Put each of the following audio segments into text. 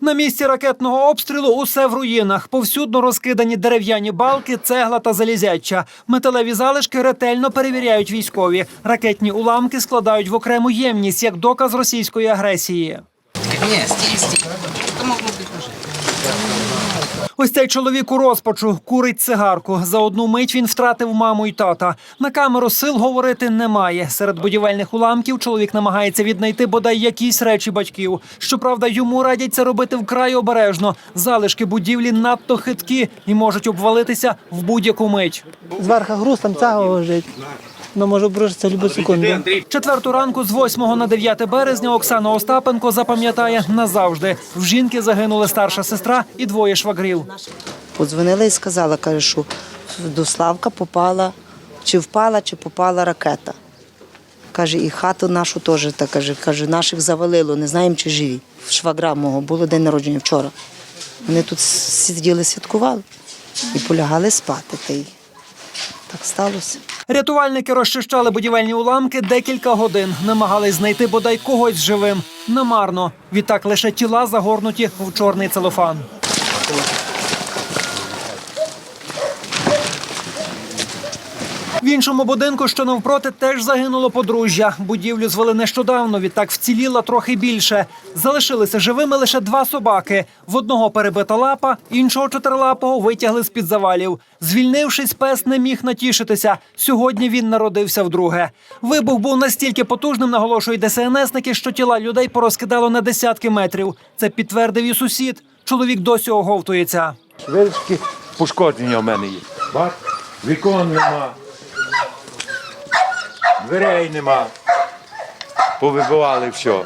На місці ракетного обстрілу усе в руїнах. Повсюдно розкидані дерев'яні балки, цегла та залізяча. Металеві залишки ретельно перевіряють військові. Ракетні уламки складають в окрему ємність як доказ російської агресії. Ні, стій, стій. Ось цей чоловік розпачу курить цигарку. За одну мить він втратив маму й тата. На камеру сил говорити немає. Серед будівельних уламків чоловік намагається віднайти бодай якісь речі батьків. Щоправда, йому радять це робити вкрай обережно. Залишки будівлі надто хиткі і можуть обвалитися в будь-яку мить. Зверху груз, там цегла лежить. Ну, може обрушитися любу секунду. Четверту ранку з 8 на 9 березня Оксана Остапенко запам'ятає назавжди. В жінки загинули старша сестра і двоє швагрів. Подзвонила і сказала, каже, що до Славка попала, чи впала, чи попала ракета. Каже, і хату нашу теж так каже, каже, наших завалило, не знаємо, чи живі. Швагра мого було день народження вчора. Вони тут сиділи, святкували і полягали спати. Та й так сталося. Рятувальники розчищали будівельні уламки декілька годин. Намагались знайти бодай когось живим. Намарно. Відтак лише тіла загорнуті в чорний целофан. В іншому будинку, що навпроти, теж загинуло подружжя. Будівлю звели нещодавно. Відтак вціліла трохи більше. Залишилися живими лише два собаки. В одного перебита лапа, іншого чотирилапого витягли з під завалів. Звільнившись, пес не міг натішитися. Сьогодні він народився вдруге. Вибух був настільки потужним, наголошують ДСНСники, що тіла людей порозкидало на десятки метрів. Це підтвердив і сусід. Чоловік досі оговтується. Величкі пошкодження в мене є. Бач, вікон нема, дверей нема. Повибивали все.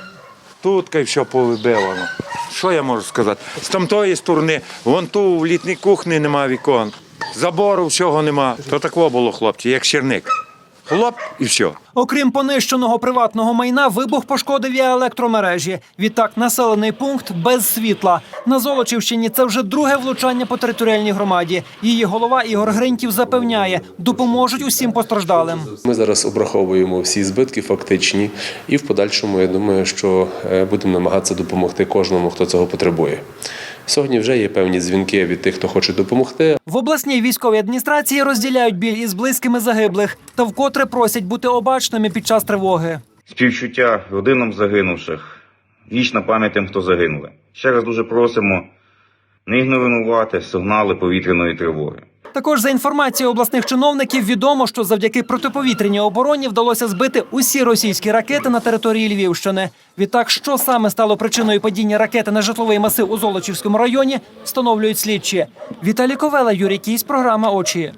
Тут все повибивано. Що я можу сказати? З тамтої сторони, вон ту в літній кухні нема вікон. Забору всього нема. То такого було, хлопці, як черник. Хлоп і все. Окрім понищеного приватного майна, вибух пошкодив і електромережі. Відтак, населений пункт без світла. На Золочівщині це вже друге влучання по територіальній громаді. Її голова Ігор Гриньків запевняє, допоможуть усім постраждалим. Ми зараз обраховуємо всі збитки фактичні, і в подальшому я думаю, що е, будемо намагатися допомогти кожному, хто цього потребує. Сьогодні вже є певні дзвінки від тих, хто хоче допомогти. В обласній військовій адміністрації розділяють біль із близькими загиблих та вкотре просять бути обачними під час тривоги. Співчуття родинам загинувших, вічна пам'ять тим, хто загинули. Ще раз дуже просимо не ігнорувати сигнали повітряної тривоги. Також за інформацією обласних чиновників відомо, що завдяки протиповітряній обороні вдалося збити усі російські ракети на території Львівщини. Відтак, що саме стало причиною падіння ракети на житловий масив у Золочівському районі, встановлюють слідчі. Віталій Ковела, Юрій Кісь, програма Очі.